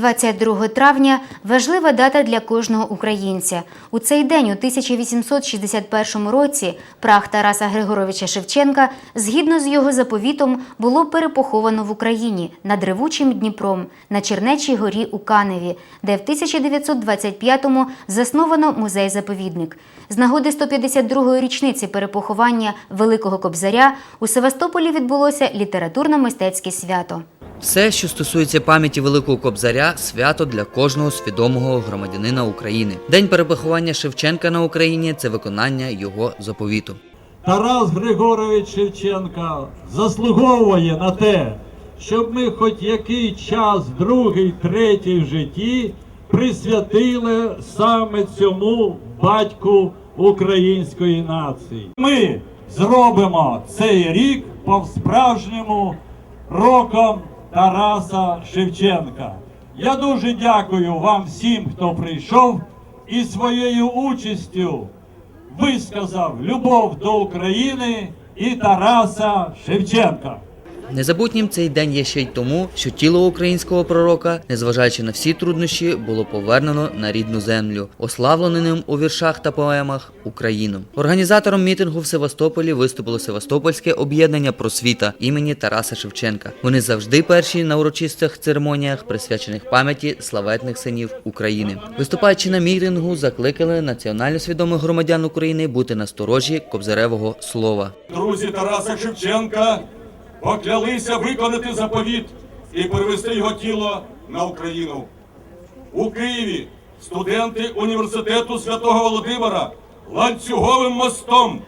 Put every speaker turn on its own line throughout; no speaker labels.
22 травня важлива дата для кожного українця. У цей день, у 1861 році, прах Тараса Григоровича Шевченка, згідно з його заповітом, було перепоховано в Україні над ревучим Дніпром на Чернечій горі у Каневі, де в 1925-му засновано музей-заповідник. З нагоди 152-ї річниці перепоховання Великого Кобзаря у Севастополі відбулося літературно-мистецьке свято.
Все, що стосується пам'яті Великого Кобзаря, свято для кожного свідомого громадянина України. День перепоховання Шевченка на Україні це виконання його заповіту.
Тарас Григорович Шевченка заслуговує на те, щоб ми хоч який час, другий, третій в житті, присвятили саме цьому батьку української нації. Ми зробимо цей рік по-справжньому роком Тараса Шевченка. Я дуже дякую вам всім, хто прийшов і своєю участю висказав любов до України і Тараса Шевченка.
Незабутнім цей день є ще й тому, що тіло українського пророка, незважаючи на всі труднощі, було повернено на рідну землю, ославленим у віршах та поемах Україну. Організатором мітингу в Севастополі виступило Севастопольське об'єднання просвіта імені Тараса Шевченка. Вони завжди перші на урочистих церемоніях, присвячених пам'яті славетних синів України. Виступаючи на мітингу, закликали національно свідомих громадян України бути насторожі кобзаревого слова.
Друзі Тараса Шевченка поклялися виконати заповіт і перевести його тіло на Україну. У Києві студенти університету Святого Володимира ланцюговим мостом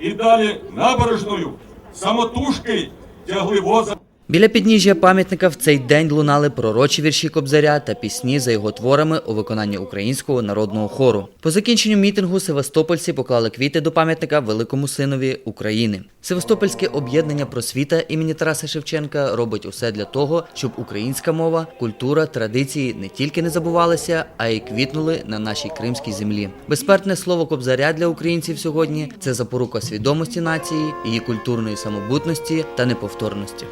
і далі набережною самотужки тягли воза.
Біля підніжжя пам'ятника в цей день лунали пророчі вірші Кобзаря та пісні за його творами у виконанні українського народного хору. По закінченню мітингу севастопольці поклали квіти до пам'ятника великому синові України. Севастопольське об'єднання просвіта імені Тараса Шевченка робить усе для того, щоб українська мова, культура, традиції не тільки не забувалися, а й квітнули на нашій кримській землі. Безсмертне слово Кобзаря для українців сьогодні це запорука свідомості нації, її культурної самобутності та неповторності.